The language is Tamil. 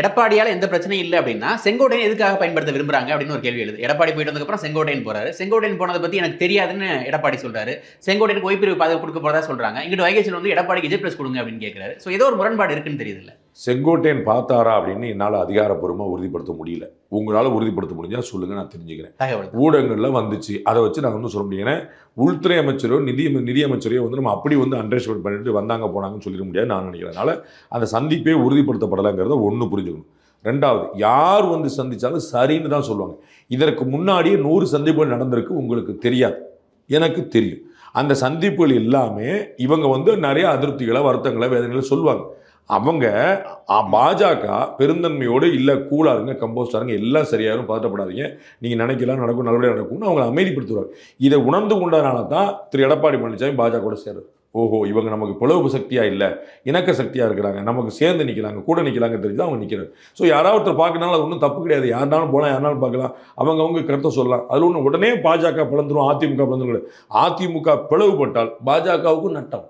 எடப்பாடியால் எந்த பிரச்சனையும் இல்லை அப்படின்னா செங்கோட்டையன் எதுக்காக பயன்படுத்த விரும்புறாங்க அப்படின்னு ஒரு கேள்வி எழுது. எடப்பாடி போயிட்டு வந்ததுக்கப்புறம் செங்கோட்டையன் போறாரு. செங்கோட்டையன் போனதை பத்தி எனக்கு தெரியாதுன்னு எடப்பாடி சொல்றாரு. செங்கோட்டையனுக்கு ஓய்ப்பிரிவு பாதுகாப்பு கொடுக்க போறதா சொல்றாங்க. இங்கிட்டு வைகேசன் வந்து எடப்பாடிக்கு விஜய் பிளஸ் கொடுங்க அப்படின்னு கேட்கிறாரு ஸோ ஏதோ ஒரு முரண்பாடு இருக்குன்னு தெரியுது இல்லை? செங்கோட்டையன் பார்த்தாரா அப்படின்னு என்னால் அதிகாரப்பூர்வமாக உறுதிப்படுத்த முடியல. உங்களால் உறுதிப்படுத்த முடிஞ்சால் சொல்லுங்கள் நான் தெரிஞ்சுக்கிறேன். ஊடகங்களில் வந்துச்சு. அதை வச்சு நான் வந்து சொல்ல முடியும். ஏன்னா உள்துறை அமைச்சரோ நிதி நிதியமைச்சரையோ வந்து நம்ம அப்படி வந்து அண்டர்ஸ்டாண்ட் பண்ணிட்டு வந்தாங்க போனாங்கன்னு சொல்லிட முடியாது நான் நினைக்கிறேன். அதனால அந்த சந்திப்பே உறுதிப்படுத்தப்படலைங்கிறத ஒன்று புரிஞ்சுக்கணும். ரெண்டாவது யார் வந்து சந்திச்சாலும் சரின்னு தான் சொல்லுவாங்க. இதற்கு முன்னாடியே நூறு சந்திப்புகள் நடந்திருக்கு உங்களுக்கு தெரியாது. எனக்கு தெரியும். அந்த சந்திப்புகள் எல்லாமே இவங்க வந்து நிறைய அதிருப்திகளை வருத்தங்களை வேதனைகளை சொல்லுவாங்க. அவங்க பாஜக பெருந்தன்மையோடு இல்லை கூலாருங்க இருங்க கம்போஸ்டாக இருங்க எல்லாம் சரியாயிரும் பதட்டப்படாதீங்க. நீங்கள் நினைக்கலாம் நடக்கும் நல்லபடியாக நடக்கும்னு அவங்களை அமைதிப்படுத்துவாங்க. இதை உணர்ந்து கொண்டதுனால தான் திரு. எடப்பாடி பழனிசாமி பாஜகவோட சேருது. ஓஹோ இவங்க நமக்கு பிளவு சக்தியாக இல்லை இணக்க சக்தியாக இருக்கிறாங்க நமக்கு சேர்ந்து நிற்கிறாங்க கூட நிற்கலாங்க தெரிஞ்சு அவங்க நிற்கிறாங்க ஸோ யாராவது ஒருத்தர் பார்க்கனால அது ஒன்றும் தப்பு கிடையாது. யாருனாலும் போகலாம் யாருனாலும் பார்க்கலாம். அவங்க அவங்க கருத்தை சொல்லலாம். அதில் ஒன்று உடனே பாஜக பிளந்துரும் அதிமுக பிளந்துரும் அதிமுக பிளவுபட்டால் பாஜகவுக்கும் நட்டம்.